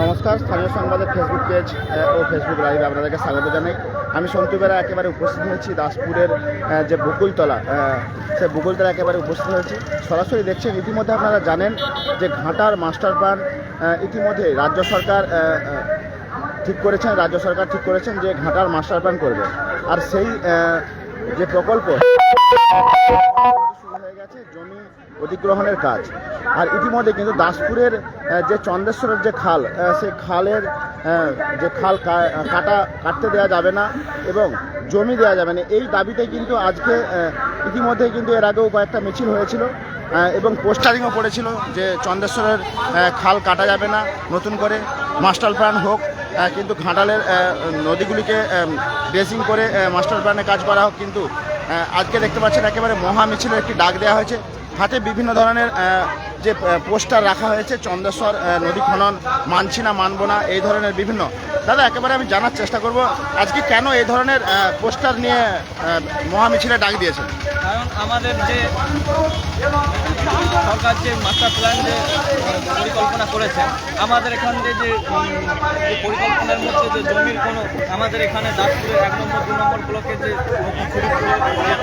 নমস্কার, স্থানীয় সংবাদের ফেসবুক পেজ ও ফেসবুক লাইভে আপনাদেরকে স্বাগত জানাই। আমি সন্তু বেরা, একেবারে উপস্থিত হয়েছি দাসপুরের যে বকুলতলা সে বকুলতলা একেবারে উপস্থিত হয়েছি। সরাসরি দেখছেন, ইতিমধ্যে আপনারা জানেন যে ঘাটার মাস্টার প্ল্যান ইতিমধ্যে রাজ্য সরকার ঠিক করেছেন, রাজ্য সরকার ঠিক করেছেন যে ঘাটার মাস্টার প্ল্যান করবে। আর সেই যে প্রকল্প শুরু হয়ে গেছে জমি অধিগ্রহণের কাজ। আর ইতিমধ্যে কিন্তু দাসপুরের যে চন্দ্রেশ্বরের যে খাল সেই খালের যে খাল কাটা কাটতে দেওয়া যাবে না এবং জমি দেওয়া যাবে না। এই দাবিতে কিন্তু আজকে ইতিমধ্যে কিন্তু এর আগেও কয়েকটা মিছিল হয়েছিল এবং পোস্টারিংও পড়েছিল যে চন্দ্রেশ্বরের আহ, খাল কাটা যাবে না নতুন করে মাস্টার প্ল্যান হোক কিন্তু ঘাটালের নদীগুলিকে ড্রেসিং করে মাস্টার প্ল্যানে কাজ করা হোক কিন্তু আজকে দেখতে পাচ্ছেন একেবারে মহা মিছিলের একটি ডাক দেওয়া হয়েছে। হাতে বিভিন্ন ধরনের যে পোস্টার রাখা হয়েছে চন্দ্রেশ্বর নদী খনন মানছি না মানবো না এই ধরনের বিভিন্ন। দাদা একেবারে আমি জানার চেষ্টা করব আজকে কেন এই ধরনের পোস্টার নিয়ে আহ, মহা মিছিলে ডাক দিয়েছেন? কারণ আমাদের যে সরকার যে মাস্টার প্ল্যান যে পরিকল্পনা করেছে আমাদের এখান থেকে যে পরিকল্পনার মধ্যে যে জমির কোনো আমাদের এখানে দাসপুরের এক নম্বর দু নম্বর ব্লকে যে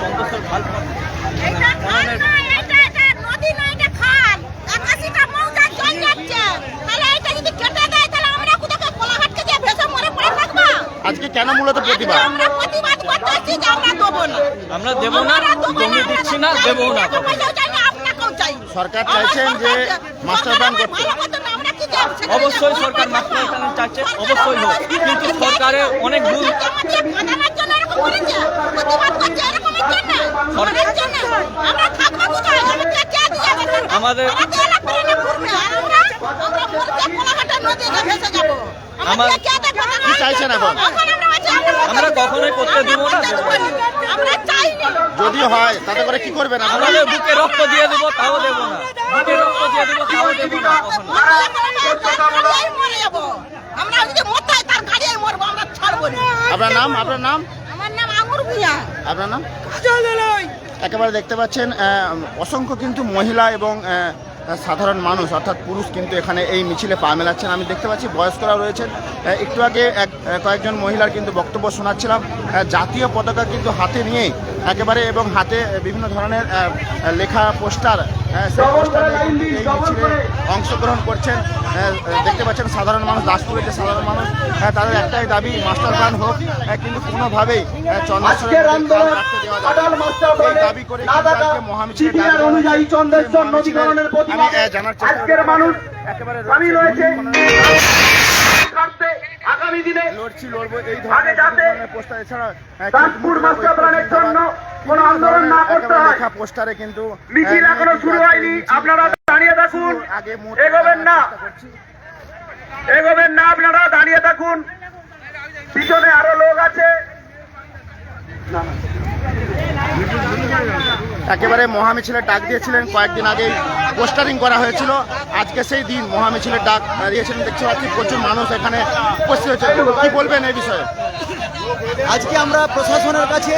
চন্দ্রশ্বর খননের নয়, এটা এটা নদী নয়, এটা খাল। একাশিটা মৌজা জল যাচ্ছে। তাহলে এটা যদি কেটে দেয়, তাহলে আমরা কোথাকে কোলাঘাটকে যেয়ে ভেসে মরে পড়ে থাকব? আজকে কেন মূলত প্রতিবাদ? আমরা প্রতিবাদ করতে যে আমরা দেবো না। আমরা দেবো না আমরা দেবো জমি আমরা দিচ্ছি না দেবো না। টাকা পয়সাও চাই না, আপনাকেও চাই। না। সরকার চাইছেন যে মাস্টার প্ল্যান করতে। অবশ্যই সরকার মাস্টার প্ল্যান চাচ্ছে অবশ্যই হোক কিন্তু সরকারের অনেক ভুল আমাদের আমরা কে আমরা আমরা কোলাঘাটের নদীতে ভেসে যাব। আমার- চাইছেন এখন? আমরা আমরা আমরা কখনোই করতে দেবো না, আমরা চাইনি। যদি হয় তাতে করে কি করবেন আপনারা? আমাদের বুকে রক্ত দিয়ে দেবো তাও দেবো না। বুকে রক্ত দিয়ে দেবো তাও দেবো না মরে যাব। আমরা যদি মরতে হয় তার গাড়িয়াই মরবো আমরা ছাড়বো না। আপনার নাম আপনার নাম? আমার নাম আঙুর ভুইয়া। আপনার নাম? একেবারে দেখতে পাচ্ছেন অসংখ্য কিন্তু মহিলা এবং সাধারণ মানুষ, অর্থাৎ পুরুষ কিন্তু এখানে এই মিছিলে পা মেলাচ্ছেন। আমি দেখতে পাচ্ছি বয়স্করা রয়েছেন। একটু আগে এক কয়েকজন মহিলার কিন্তু বক্তব্য শোনাচ্ছিলাম। জাতীয় পতাকা কিন্তু হাতে নিয়েই একেবারে এবং হাতে বিভিন্ন ধরনের লেখা পোস্টার সেই পোস্টার নিয়ে এই মিছিলে অংশগ্রহণ করছেন দেখতে পাচ্ছেন সাধারণ মানুষ দাসপুরের যে সাধারণ মানুষ তাদের একটাই দাবি মাস্টার প্ল্যান হোক কিন্তু কোনোভাবেই চন্দ্রেশ্বরের নদীর দেওয়া যাবে এই দাবি করে মহামিছিল অনুযায়ী চন্দ্রেশ্বর নদীকরণের প্রতিবাদে জানার চেষ্টা একেবারে কাটতে আগামী দিনে লড়ছি লড়বো এই আগে ধরনের যাতে বিভিন্ন ধরনের পোস্টার এছাড়া আহ, মাস্টার প্ল্যানের জন্য কোনো আন্দোলন না করতে একেবারে হয়। পোস্টারে কিন্তু মিছিল এখনও শুরু হয়নি। আপনারা দাঁড়িয়ে থাকুন। এগোবেন না। এগোবেন না আপনারা দাঁড়িয়ে থাকুন। পিছনে আরও লোক আছে। একেবারে মহামিছিলের ডাক দিয়েছিলেন কয়েকদিন আগেই। পোস্টারিং করা হয়েছিল। আজকে সেই দিন মহামিছিলের ডাক দিয়েছিলেন দেখতে পাচ্ছি প্রচুর মানুষ এখানে উপস্থিত হয়েছে। কি বলবেন এই বিষয়ে? আজকে আমরা প্রশাসনের কাছে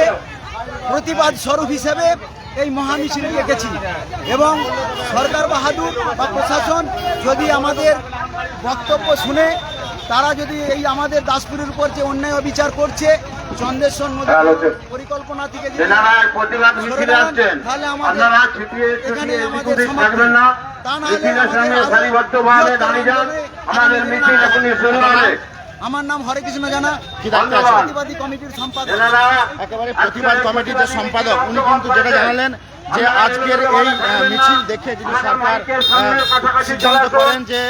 প্রতিবাদ স্বরূপ হিসেবে এই মহামিছিল রেখেছি এবং সরকার বাহাদুর বা প্রশাসন যদি আমাদের বক্তব্য শুনে তারা যদি এই আমাদের দাসপুরের উপর যে অন্যায় বিচার করছে চন্দ্রেশ্বর নদী পরিকল্পনা থেকে তাহলে আমাদের এখানে আমাদের এদিক থাকবেন না। তা না হলে আমাদের মিছিল শুরু হবে। আমার নাম হরে কৃষ্ণ জানা। প্রতিবাদী কমিটির সম্পাদক। একেবারে প্রতিবাদ কমিটির যে সম্পাদক উনি কিন্তু যেটা জানালেন যে আজকের এই মিছিল দেখে যদি সরকার সিদ্ধান্ত করেন যে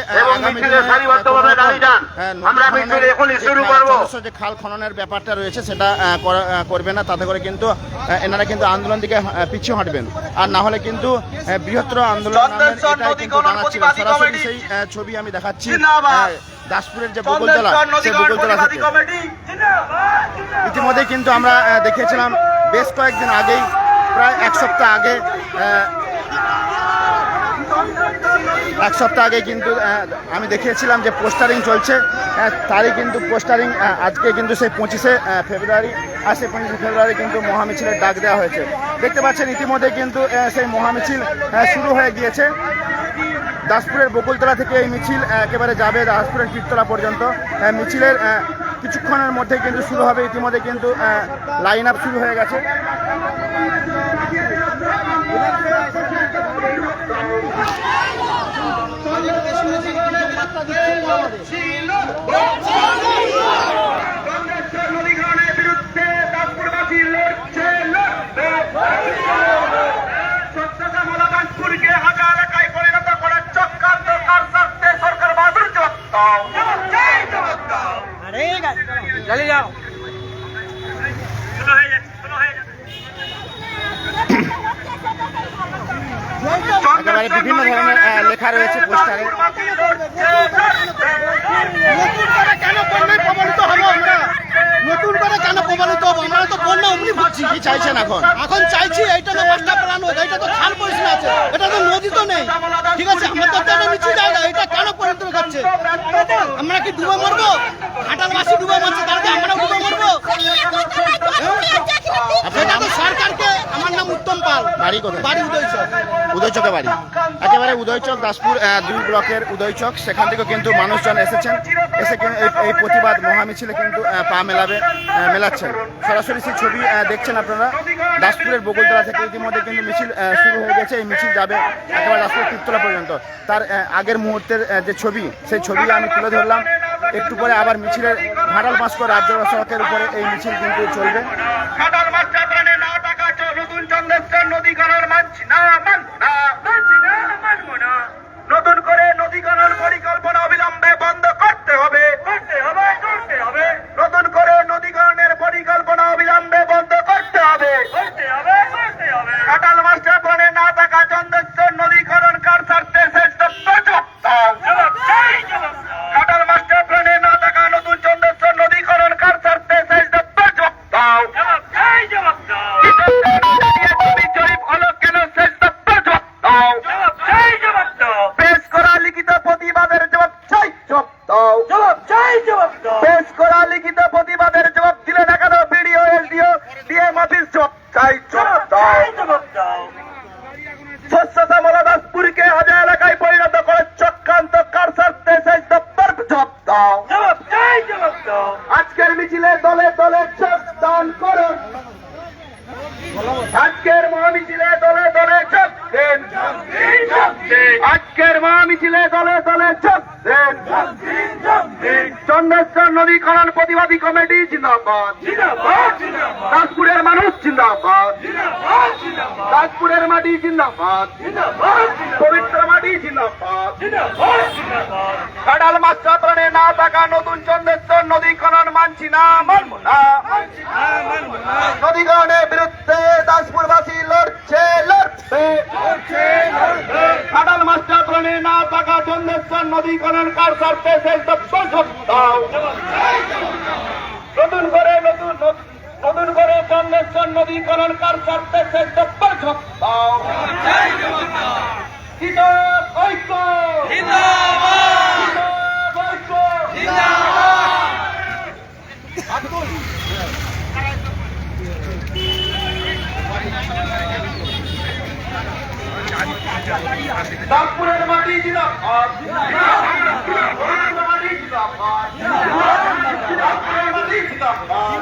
যে খাল- খননের ব্যাপারটা রয়েছে সেটা করবে না তাতে করে কিন্তু এনারা কিন্তু আন্দোলন দিকে পিছিয়ে হাঁটবেন। আর না হলে কিন্তু বৃহত্তর আন্দোলন সরাসরি সেই ছবি আমি দেখাচ্ছি। দাসপুরের যে বকুলতলা নদীকরণ বকুলতলা থেকে কমিটি। ইতিমধ্যে কিন্তু আমরা আহ, দেখিয়েছিলাম বেশ কয়েকদিন আগেই প্রায় এক সপ্তাহ আগে এক সপ্তাহ আগে কিন্তু আমি দেখিয়েছিলাম যে পোস্টারিং চলছে। তারই কিন্তু পোস্টারিং আজকে কিন্তু সেই পঁচিশে ফেব্রুয়ারি আর সেই পঁচিশে ফেব্রুয়ারি কিন্তু মহামিছিলের ডাক দেওয়া হয়েছে। দেখতে পাচ্ছেন ইতিমধ্যে কিন্তু সেই মহামিছিল শুরু হয়ে গিয়েছে। দাসপুরের বকুলতলা থেকে এই মিছিল একেবারে যাবে দাসপুরের কীর্তলা পর্যন্ত। মিছিলের কিছুক্ষণের মধ্যে কিন্তু শুরু হবে। ইতিমধ্যে কিন্তু লাইন আপ শুরু হয়ে গেছে কংগ্রেসের নদীকরণের বিরুদ্ধে দাসপুরবাসী লড়ছে লড়বে স্বচ্ছতা মোলা দাসপুরকে হাজার এলাকায় পরিণত করার চক্রান্ত কার স্বার্থে সরকার বাহাদুর জবাব দাও একেবারে বিভিন্ন ধরনের লেখা রয়েছে পোস্টারে। কেন বন্যায় প্রবলিত হব আমরা? নতুন করে কেন প্রমাণিত হব? আমরা তো বন্যা অমনি ভুগছি কি চাইছেন এখন? এখন চাইছি এইটা তো মাস্টার প্রাণ হোক এইটা তো খাল পরিষ্কার আছে এটা তো নদী তো নেই। ঠিক আছে আমাদের তো এটা নিচু জায়গা এটা কেন পরিণত হচ্ছে? আমরা কি ডুবে মরবো? মাসি ডুবে মরছে তাহলে আমরা ডুবে মরবো? সেটা তো সরকারকে উত্তম পাল। বাড়ি কোথায়? বাড়ি উদয়চক। উদয়চকে বাড়ি। একেবারে উদয়চক দাসপুর দুই ব্লকের উদয়চক। সেখান থেকেও কিন্তু মানুষজন এসেছেন। এসে এই- প্রতিবাদ মহামিছিলে কিন্তু পা মেলাবে মেলাচ্ছেন। সরাসরি সেই ছবি দেখছেন আপনারা? দাসপুরের বকুলতলা থেকে ইতিমধ্যে কিন্তু মিছিল শুরু হয়ে গেছে। এই মিছিল যাবে একেবারে দাসপুর তীরতলা পর্যন্ত। তার আগের মুহূর্তের যে ছবি সেই ছবি আমি তুলে ধরলাম। একটু পরে আবার মিছিলের ঘাটাল মাস্কর রাজ্য সড়কের উপরে এই মিছিল কিন্তু চলবে। নতুন নদী নদীকরণ মানছি না। মান আজকের মিছিলে দলে দলে চোখ দান করুন। আজকের মহামিছিলে দলে দলে চোখ দেন। আজকের দলে দলে চোখ দেন। চন্দ্রেশ্বর প্রতিবাদী কমিটি জিন্দাবাদ। দাসপুরের মানুষ জিন্দাবাদ। দাসপুরের মাটি জিন্দাবাদ। পবিত্র কাডাল মাছ চাতরণে না থাকা নতুন চন্দ্রেশ্বর নদীকরণ মানছি না মানব না। নদীকরণের বিরুদ্ধে দাসপুরবাসী লড়ছে লড়বে। কাডাল মাছ চাতরণে না থাকা চন্দ্রেশ্বর নদীকরণ কার স্বার্থে শেষ দপ্তর নতুন করে নতুন নতুন করে চন্দ্রেশ্বর নদীকরণ কার স্বার্থে শেষ নাগপুরের মাটি জিন্দাবাদ। নাগপুরের মাটি জিন্দাবাদ। নাগপুরের মাটি জিন্দাবাদ।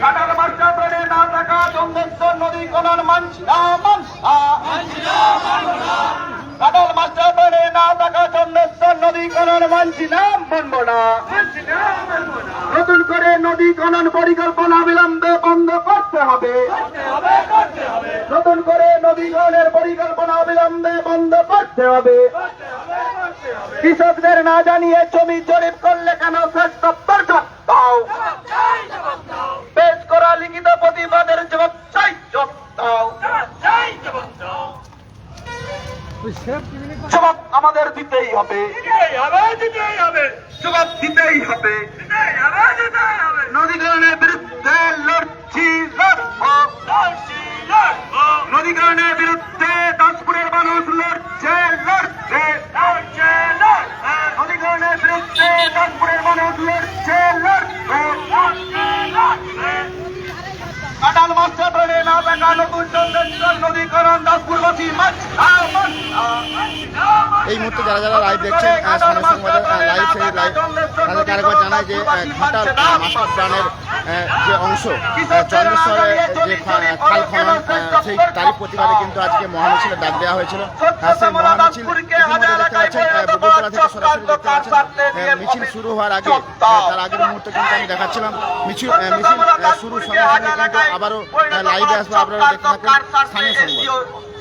কাটার মাস্টার প্রাণে না থাকা চন্দ্রেশ্বর নদী কোনন মানছি না মানছি না থাকা চন্দ্রেশ্বর নদী কোনন মানছি না মানবো না নতুন করে নদী খনন পরিকল্পনা বিলম্বে বন্ধ করতে হবে। নতুন করে নদী খননের পরিকল্পনা বিলম্বে বন্ধ করতে হবে। কৃষকদের না জানিয়ে জমি জরিপ করলে কেন শেষ দপ্তর জবাব আমাদের দিতেই হবে। জবাব দিতেই হবে। নদীকরণের বিরুদ্ধে লড়ছি নদীকরণের বিরুদ্ধে দাসপুরের মানুষ লড়ছে লড়ছে নদীকরণের বিরুদ্ধে এই মুহূর্তে যারা যারা লাইভ দেখছেন লাইভ লাইভ তাদেরকে আরেকবার জানাই যে ঘাটাল মাস্টার প্ল্যানের যে অংশ চন্দ্রেশ্বরে যে খাল খনন সেই তারই প্রতিবাদে কিন্তু আজকে মহামিছিলের ডাক দেওয়া হয়েছিল। সেই মহামিছিল থেকে সরাসরি দেখতে পাচ্ছেন মিছিল শুরু হওয়ার আগে তার আগের মুহূর্তে কিন্তু আমি দেখাচ্ছিলাম, মিছিল মিছিল শুরু সঙ্গে সঙ্গে কিন্তু আবারও লাইভে আসব, আপনারা দেখতে থাকেন, স্থানীয় সংবাদ।